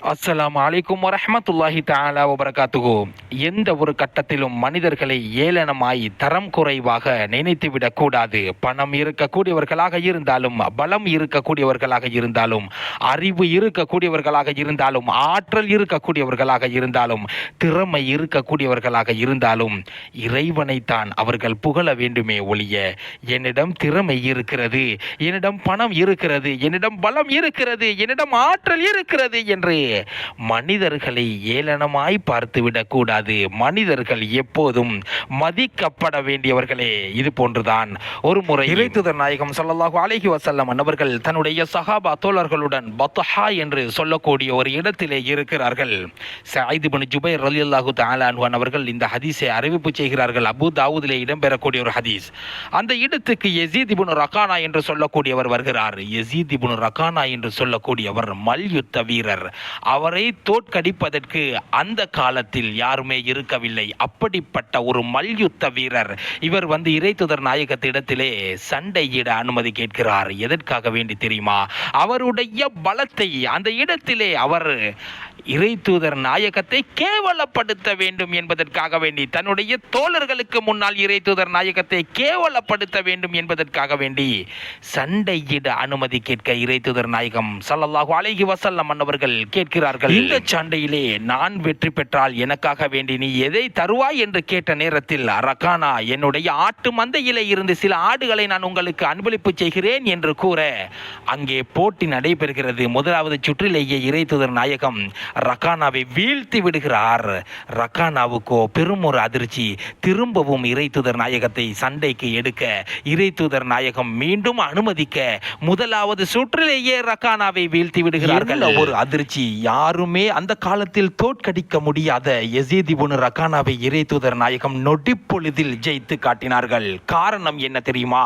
அஸ்லாம் அலைக்கும் வரமத்துல்லாஹி தாலா வபரகாத்துகோ எந்த ஒரு கட்டத்திலும் மனிதர்களை ஏளனமாய் தரம் குறைவாக நினைத்துவிடக் கூடாது. பணம் இருக்கக்கூடியவர்களாக இருந்தாலும் பலம் இருக்கக்கூடியவர்களாக இருந்தாலும் அறிவு இருக்கக்கூடியவர்களாக இருந்தாலும் ஆற்றல் இருக்கக்கூடியவர்களாக இருந்தாலும் திறமை இருக்கக்கூடியவர்களாக இருந்தாலும் இறைவனைத்தான் அவர்கள் புகழ வேண்டுமே ஒழிய என்னிடம் திறமை இருக்கிறது என்னிடம் பணம் இருக்கிறது என்னிடம் பலம் இருக்கிறது என்னிடம் ஆற்றல் இருக்கிறது என்று மனிதர்களை ஏளனமாய் பார்த்துவிடக் கூடாது மனிதர்கள் எப்போதும் மதிக்கப்பட வேண்டியவர்களே. இது போன்றுதான் ஒரு முறை இறைத்துதர் நாயகம் ஸல்லல்லாஹு அலைஹி வசல்லம் அன்னவர்கள் தன்னுடைய சஹாபா தோழர்களுடன் பத்ஹா என்று சொல்லக்கூடிய ஒரு இடத்திலே இருக்கிறார்கள். சாயிது இப்னு ஜுபைர் அலி அல்லாஹு தாலான் அவர்கள் இந்த ஹதீஸை அறிவிப்பு செய்கிறார்கள். அபு தாவூதிலே இடம்பெறக்கூடிய ஒரு ஹதீஸ். அந்த இடத்துக்கு யசீத் இப்னு ரகானா என்று சொல்லக்கூடியவர் வருகிறார். யசீத் இப்னு ரகானா என்று சொல்லக்கூடியவர் மல்யுத்த வீரர். அவரை தோற்கடிப்பதற்கு அந்த காலத்தில் யாருமே இருக்கவில்லை. அப்படிப்பட்ட ஒரு மல்யுத்த வீரர். இவர் வந்து இறைத்துதர் நாயகத்திடத்திலே சண்டையிட அனுமதி கேட்கிறார். எதற்காக வேண்டி தெரியுமா? அவருடைய பலத்தை அந்த இடத்திலே அவர் இறைத்தூதர் நாயகத்தை கேவலப்படுத்த வேண்டும் என்பதற்காக வேண்டி தன்னுடைய தோழர்களுக்கு முன்னால் இறைத்தூதர் நாயகத்தை கேவலப்படுத்த வேண்டும் என்பதற்காக வேண்டி சண்டையிட அனுமதி கேட்க இறைத்தூதர் நாயகம் சல்லல்லாஹு அலைகி வசல்லம் மன்னவர்கள் கேட்க கேட்கிறார்கள் இந்த சண்டையிலே நான் வெற்றி பெற்றால் எனக்காக வேண்டி நீ எதை தருவாய் என்று கேட்ட நேரத்தில் ரகானா என்னுடைய ஆட்டு மந்தையிலே இருந்து சில ஆடுகளை நான் உங்களுக்கு அன்பளிப்பு செய்கிறேன் என்று கூற அங்கே போட்டி நடைபெறுகிறது. முதலாவது சுற்றிலேயே இறைத்தூதர் நாயகம் ரகானாவை வீழ்த்தி விடுகிறார். ரகானாவுக்கோ பெரும் ஒரு அதிர்ச்சி. திரும்பவும் இறைத்தூதர் நாயகத்தை சண்டைக்கு எடுக்க இறைத்தூதர் நாயகம் மீண்டும் அனுமதிக்க முதலாவது சுற்றிலேயே ரகானாவை வீழ்த்தி விடுகிறார்கள். ஒரு அதிர்ச்சி? யாருமே அந்த காலத்தில் தோற்கடிக்க முடியாத எசீதி இப்னு ரகானாவை இறைத்தூதர் நாயகம் நொடிப்பொழுதில் ஜெயித்து காட்டினார்கள். காரணம் என்ன தெரியுமா?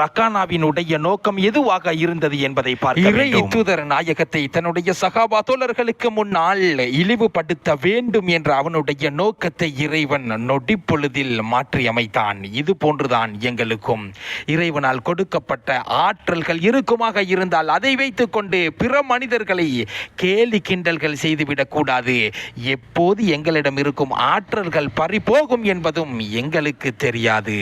ரகானாவினுடைய நோக்கம் எதுவாக இருந்தது என்பதை பார்க்க இறை தூதர் நாயகத்தை தன்னுடைய சகாபா தோழர்களுக்கு முன்னால் இழிவுபடுத்த வேண்டும் என்ற அவனுடைய நோக்கத்தை இறைவன் நொடிப்பொழுதில் மாற்றி அமைத்தான் இது போன்றுதான் எங்களுக்கும். இறைவனால் கொடுக்கப்பட்ட ஆற்றல்கள் இருக்குமாக இருந்தால் அதை வைத்துக்கொண்டு பிற மனிதர்களை கேலி கிண்டல்கள் செய்துவிடக்கூடாது எப்போது எங்களிடம் இருக்கும் ஆற்றல்கள் பறிபோகும் என்பதும் எங்களுக்கு தெரியாது.